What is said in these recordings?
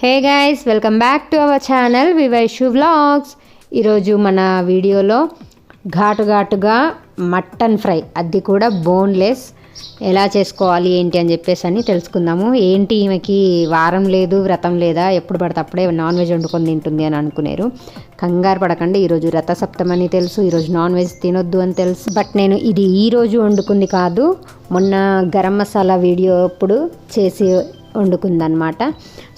Hey guys welcome back to our channel వివైషు vlogs. ఈరోజు మన వీడియోలో ఘాటు ఘాటుగా మటన్ ఫ్రై అది కూడా బోన్లెస్. ఎలా చేసుకోవాలి ఏంటి అని చెప్పేసి అని తెలుసుకుందాము. ఏంటి ఈమెకి వారం లేదు వ్రతం లేదా ఎప్పుడు పడితే అప్పుడే నాన్ వెజ్ వండుకొని తింటుంది అని అనుకునేరు. కంగారు పడకండి ఈరోజు రథ సప్తమని తెలుసు ఈరోజు నాన్ వెజ్ తినొద్దు అని తెలుసు. బట్ నేను ఇది ఈరోజు వండుకుంది కాదు మొన్న గరం మసాలా వీడియో అప్పుడు చేసి వండుకుందనమాట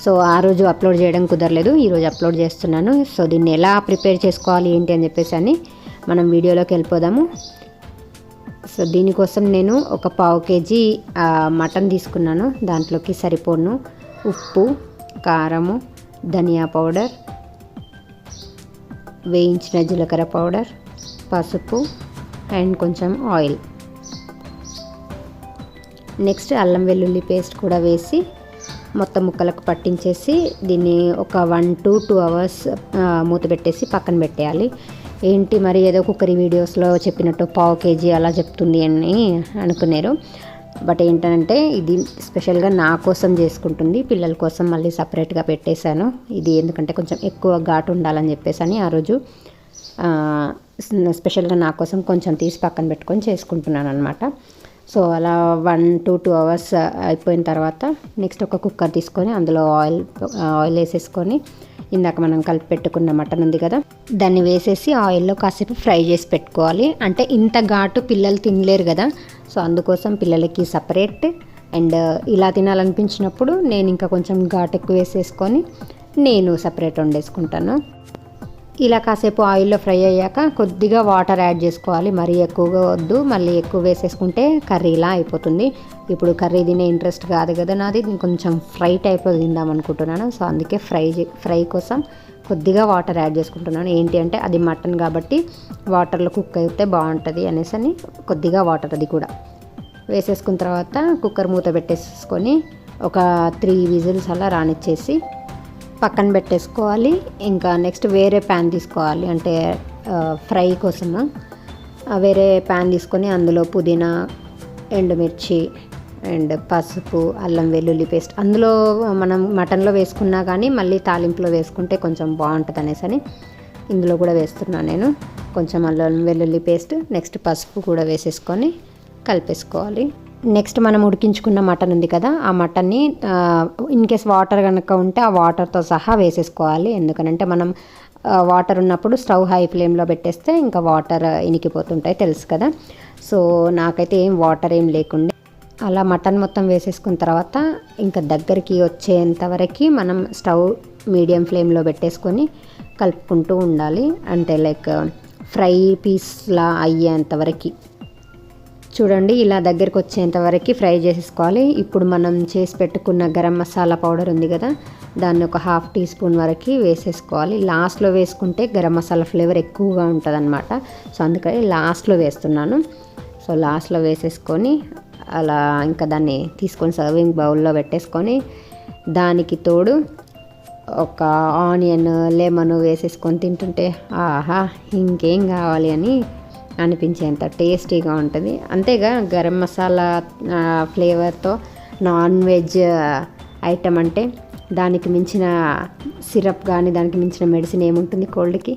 సో ఆ రోజు అప్లోడ్ చేయడం కుదరలేదు. ఈరోజు అప్లోడ్ చేస్తున్నాను. సో దీన్ని ఎలా ప్రిపేర్ చేసుకోవాలి ఏంటి అని చెప్పేసి అని మనం వీడియోలోకి వెళ్ళిపోదాము. సో దీనికోసం నేను ఒక పావు కేజీ మటన్ తీసుకున్నాను. దాంట్లోకి సరిపోను ఉప్పు కారము ధనియా పౌడర్ వేయించిన జీలకర్ర పౌడర్ పసుపు అండ్ కొంచెం ఆయిల్. నెక్స్ట్ అల్లం వెల్లుల్లి పేస్ట్ కూడా వేసి మొత్తం ముక్కలకు పట్టించేసి దీన్ని ఒక వన్ టు టూ అవర్స్ మూత పెట్టేసి పక్కన పెట్టేయాలి. ఏంటి మరి ఏదో కుక్కరీ వీడియోస్లో చెప్పినట్టు పావు కేజీ అలా చెప్తుంది అని అనుకున్నారు బట్ ఏంటంటే ఇది స్పెషల్గా నా కోసం చేసుకుంటుంది పిల్లల కోసం మళ్ళీ సపరేట్గా పెట్టేశాను. ఇది ఎందుకంటే కొంచెం ఎక్కువ ఘాటు ఉండాలని చెప్పేసి అని ఆ రోజు స్పెషల్గా నా కోసం కొంచెం తీసి పక్కన పెట్టుకొని చేసుకుంటున్నాను అనమాట సో అలా వన్ టు టూ అవర్స్ అయిపోయిన తర్వాత నెక్స్ట్ ఒక కుక్కర్ తీసుకొని అందులో ఆయిల్ ఆయిల్ వేసేసుకొని ఇందాక మనం కలిపి పెట్టుకున్న మటన్ ఉంది కదా దాన్ని వేసేసి ఆయిల్లో కాసేపు ఫ్రై చేసి పెట్టుకోవాలి. అంటే ఇంత ఘాటు పిల్లలు తినలేరు కదా సో అందుకోసం పిల్లలకి సపరేట్. అండ్ ఇలా తినాలనిపించినప్పుడు నేను ఇంకా కొంచెం ఘాటు ఎక్కువ వేసేసుకొని నేను సపరేట్ వండేసుకుంటాను. ఇలా కాసేపు ఆయిల్లో ఫ్రై అయ్యాక కొద్దిగా వాటర్ యాడ్ చేసుకోవాలి. మరీ ఎక్కువగా వద్దు. మళ్ళీ ఎక్కువ వేసేసుకుంటే కర్రీ ఇలా అయిపోతుంది. ఇప్పుడు కర్రీ తినే ఇంట్రెస్ట్ కాదు కదా నాది. కొంచెం ఫ్రై టైప్లో తిందాం అనుకుంటున్నాను. సో అందుకే ఫ్రై చే- ఫ్రై కోసం కొద్దిగా వాటర్ యాడ్ చేసుకుంటున్నాను. ఏంటి అంటే అది మటన్ కాబట్టి వాటర్లో కుక్ అయితే బాగుంటుంది అనేసి అని కొద్దిగా వాటర్ అది కూడా. వేసేసుకున్న తర్వాత కుక్కర్ మూత పెట్టేసుకొని ఒక త్రీ విజిల్స్ అలా రానిచ్చేసి పక్కన పెట్టేసుకోవాలి. ఇంకా నెక్స్ట్ వేరే ప్యాన్ తీసుకోవాలి. అంటే ఫ్రై కోసము? వేరే ప్యాన్ తీసుకొని అందులో పుదీనా ఎండుమిర్చి అండ్ పసుపు అల్లం వెల్లుల్లి పేస్ట్. అందులో మనం మటన్లో వేసుకున్నా కానీ మళ్ళీ తాలింపులో వేసుకుంటే కొంచెం బాగుంటుంది అనేసి అని ఇందులో కూడా వేస్తున్నాను నేను. కొంచెం అల్లం వెల్లుల్లి పేస్ట్ నెక్స్ట్ పసుపు కూడా వేసేసుకొని కలిపేసుకోవాలి. నెక్స్ట్ మనం ఉడికించుకున్న మటన్ ఉంది కదా ఆ మటన్ని ఇన్ కేస్ వాటర్ కనుక ఉంటే ఆ వాటర్తో సహా వేసేసుకోవాలి. ఎందుకనంటే మనం వాటర్ ఉన్నప్పుడు స్టవ్ హై ఫ్లేమ్లో పెట్టేస్తే ఇంకా వాటర్ ఇనికిపోతుంటాయి తెలుసు కదా. సో నాకైతే ఏం వాటర్ ఏం లేకుండా. అలా మటన్ మొత్తం వేసేసుకున్న తర్వాత ఇంకా దగ్గరికి వచ్చేంత వరకు మనం స్టవ్ మీడియం ఫ్లేమ్లో పెట్టేసుకొని కలుపుకుంటూ ఉండాలి. అంటే లైక్ ఫ్రై పీస్లా అయ్యేంత వరకు. చూడండి ఇలా దగ్గరికి వచ్చేంత వరకు ఫ్రై చేసేసుకోవాలి. ఇప్పుడు మనం చేసి పెట్టుకున్న గరం మసాలా పౌడర్ ఉంది కదా దాన్ని ఒక హాఫ్ టీ స్పూన్ వరకు వేసేసుకోవాలి. లాస్ట్లో వేసుకుంటే గరం మసాలా ఫ్లేవర్ ఎక్కువగా ఉంటుందన్నమాట. సో అందుకని లాస్ట్లో వేస్తున్నాను. సో లాస్ట్లో వేసేసుకొని అలా ఇంకా దాన్ని తీసుకొని సర్వింగ్ బౌల్లో పెట్టేసుకొని దానికి తోడు ఒక ఆనియన్ లెమన్ వేసేసుకొని తింటుంటే ఆహా ఇంకేం కావాలి అని అనిపించేంత టేస్టీగా ఉంటుంది. అంతేగా గరం మసాలా ఫ్లేవర్తో నాన్ వెజ్ ఐటమ్ అంటే దానికి మించిన సిరప్ కానీ దానికి మించిన మెడిసిన్ ఏముంటుంది కోల్డ్కి?